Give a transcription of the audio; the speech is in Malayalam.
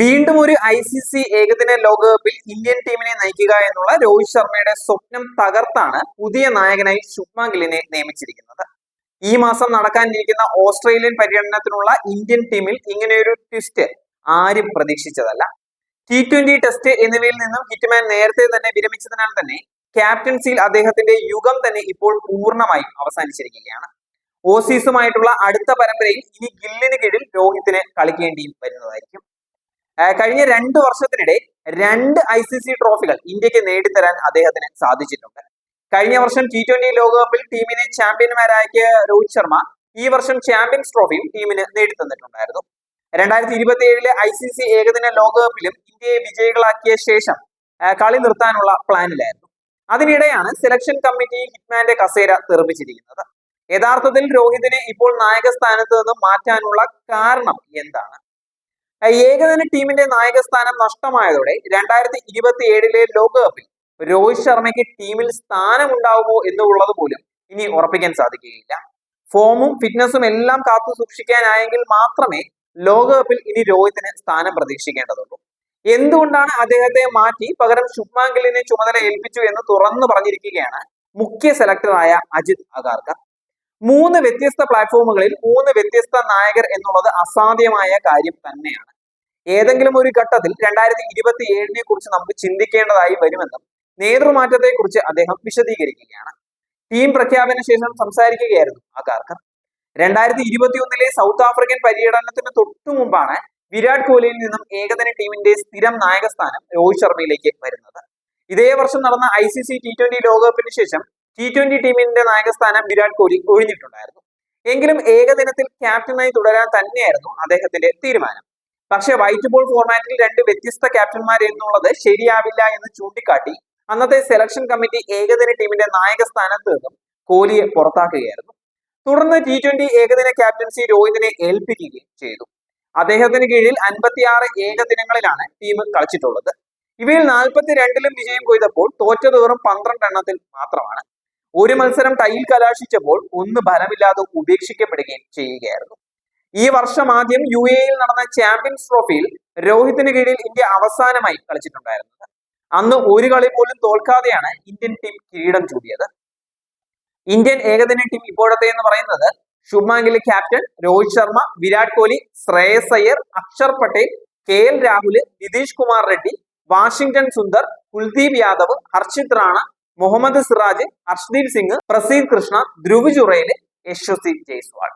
വീണ്ടും ഒരു ഐ സി സി ഏകദിന ലോകകപ്പിൽ ഇന്ത്യൻ ടീമിനെ നയിക്കുക എന്നുള്ള രോഹിത് ശർമ്മയുടെ സ്വപ്നം തകർത്താണ് പുതിയ നായകനായി ശുഭ്മാ ഗില്ലിനെ നിയമിച്ചിരിക്കുന്നത്. ഈ മാസം നടക്കാനിരിക്കുന്ന ഓസ്ട്രേലിയൻ പര്യടനത്തിനുള്ള ഇന്ത്യൻ ടീമിൽ ഇങ്ങനെയൊരു ട്വിസ്റ്റ് ആരും പ്രതീക്ഷിച്ചതല്ല. ടി ട്വന്റി ടെസ്റ്റ് എന്നിവയിൽ നിന്നും ഹിറ്റ്മാൻ നേരത്തെ തന്നെ വിരമിച്ചതിനാൽ തന്നെ ക്യാപ്റ്റൻസിയിൽ അദ്ദേഹത്തിന്റെ യുഗം തന്നെ ഇപ്പോൾ പൂർണമായും അവസാനിച്ചിരിക്കുകയാണ്. ഓസീസുമായിട്ടുള്ള അടുത്ത പരമ്പരയിൽ ഇനി ഗില്ലിന് കീഴിൽ രോഹിത്തിന് കളിക്കേണ്ടിയും വരുന്നതായിരിക്കും. കഴിഞ്ഞ രണ്ട് വർഷത്തിനിടെ രണ്ട് ഐ സി സി ട്രോഫികൾ ഇന്ത്യയ്ക്ക് നേടിത്തരാൻ അദ്ദേഹത്തിന് സാധിച്ചിട്ടുണ്ട്. കഴിഞ്ഞ വർഷം ടി ട്വന്റി ലോകകപ്പിൽ ടീമിനെ ചാമ്പ്യന്മാരാക്കിയ രോഹിത് ശർമ്മ ഈ വർഷം ചാമ്പ്യൻസ് ട്രോഫിയും ടീമിന് നേടിത്തന്നിട്ടുണ്ടായിരുന്നു. രണ്ടായിരത്തി ഇരുപത്തി ഏഴിലെ ഐ സി സി ഏകദിന ലോകകപ്പിലും ഇന്ത്യയെ വിജയികളാക്കിയ ശേഷം കളി നിർത്താനുള്ള പ്ലാനിലായിരുന്നു. അതിനിടെയാണ് സെലക്ഷൻ കമ്മിറ്റി ഹിറ്റ്മാന്റെ കസേര തെറിപ്പിച്ചിരിക്കുന്നത് യഥാർത്ഥത്തിൽ രോഹിതിനെ ഇപ്പോൾ നായക സ്ഥാനത്ത് നിന്ന് മാറ്റാനുള്ള കാരണം എന്താണ്? ഏകദിന ടീമിന്റെ നായക സ്ഥാനം നഷ്ടമായതോടെ രണ്ടായിരത്തി ഇരുപത്തി ഏഴിലെ ലോകകപ്പിൽ രോഹിത് ശർമ്മയ്ക്ക് ടീമിൽ സ്ഥാനം ഉണ്ടാവുമോ എന്നുള്ളത് പോലും ഇനി ഉറപ്പിക്കാൻ സാധിക്കുകയില്ല. ഫോമും ഫിറ്റ്നസും എല്ലാം കാത്തു സൂക്ഷിക്കാനായെങ്കിൽ മാത്രമേ ലോകകപ്പിൽ ഇനി രോഹിത്തിന് സ്ഥാനം പ്രതീക്ഷിക്കേണ്ടതുള്ളൂ. എന്തുകൊണ്ടാണ് അദ്ദേഹത്തെ മാറ്റി? പകരം ശുഭ്മാൻ ചുമതല ഏൽപ്പിച്ചു എന്ന് തുറന്നു പറഞ്ഞിരിക്കുകയാണ് മുഖ്യ സെലക്ടറായ അജിത് അഗാർക്കർ. മൂന്ന് വ്യത്യസ്ത പ്ലാറ്റ്ഫോമുകളിൽ മൂന്ന് വ്യത്യസ്ത നായകർ എന്നുള്ളത് അസാധ്യമായ കാര്യം തന്നെയാണ്. ഏതെങ്കിലും ഒരു ഘട്ടത്തിൽ രണ്ടായിരത്തി ഇരുപത്തി ഏഴിനെ കുറിച്ച് നമുക്ക് ചിന്തിക്കേണ്ടതായി വരുമെന്നും നേതൃമാറ്റത്തെ കുറിച്ച് അദ്ദേഹം വിശദീകരിക്കുകയാണ്. ടീം പ്രഖ്യാപന ശേഷം സംസാരിക്കുകയായിരുന്നു അഗാർക്കർ രണ്ടായിരത്തി ഇരുപത്തി ഒന്നിലെ സൗത്ത് ആഫ്രിക്കൻ പര്യടനത്തിന് തൊട്ടു മുമ്പാണ് വിരാട് കോഹ്ലിയിൽ നിന്നും ഏകദിന ടീമിന്റെ സ്ഥിരം നായകസ്ഥാനം രോഹിത് ശർമ്മയിലേക്ക് വരുന്നത്. ഇതേ വർഷം നടന്ന I C C T twenty ലോകകപ്പിന് ശേഷം ടി ട്വന്റി ടീമിന്റെ നായകസ്ഥാനം വിരാട് കോഹ്ലി ഒഴിഞ്ഞിട്ടുണ്ടായിരുന്നു. എങ്കിലും ഏകദിനത്തിൽ ക്യാപ്റ്റനായി തുടരാൻ തന്നെയായിരുന്നു അദ്ദേഹത്തിന്റെ തീരുമാനം. പക്ഷേ വൈറ്റ് ബോൾ ഫോർമാറ്റിൽ രണ്ട് വ്യത്യസ്ത ക്യാപ്റ്റന്മാർ എന്നുള്ളത് ശരിയാവില്ല എന്ന് ചൂണ്ടിക്കാട്ടി അന്നത്തെ സെലക്ഷൻ കമ്മിറ്റി ഏകദിന ടീമിന്റെ നായക സ്ഥാനത്ത് നിന്നും കോഹ്ലിയെ പുറത്താക്കുകയായിരുന്നു. തുടർന്ന് ടി ട്വന്റി ഏകദിന ക്യാപ്റ്റൻസി രോഹിതിനെ ഏൽപ്പിക്കുകയും ചെയ്തു. അദ്ദേഹത്തിന് കീഴിൽ അൻപത്തിയാറ് ഏകദിനങ്ങളിലാണ് ടീം കളിച്ചിട്ടുള്ളത്. ഇവയിൽ നാൽപ്പത്തിരണ്ടിലും വിജയം കൊയ്തപ്പോൾ തോറ്റത് വെറും പന്ത്രണ്ട് എണ്ണത്തിൽ മാത്രമാണ്. ഒരു മത്സരം ടൈയിൽ കലാശിച്ചപ്പോൾ ഒന്ന് ഫലമില്ലാതെ ഉപേക്ഷിക്കപ്പെടുകയും ചെയ്യുകയായിരുന്നു. ഈ വർഷം ആദ്യം യു എയിൽ നടന്ന ചാമ്പ്യൻസ് ട്രോഫിയിൽ രോഹിത്തിന് കീഴിൽ ഇന്ത്യ അവസാനമായി കളിച്ചിട്ടുണ്ടായിരുന്നത്. അന്ന് ഒരു കളി പോലും തോൽക്കാതെയാണ് ഇന്ത്യൻ ടീം കിരീടം ചൂടിയത്. ഇന്ത്യൻ ഏകദിന ടീം ഇപ്പോഴത്തെ എന്ന് പറയുന്നത് Shubman captain Rohit Sharma Virat Kohli Shreyas Iyer Axar Patel K L Rahul Nitish Kumar Reddy Washington Sundar Kuldeep Yadav Harshit Rana Mohammed Siraj Arshdeep Singh Prasidh Krishna Dhruv Jurel Yashasvi Jaiswal.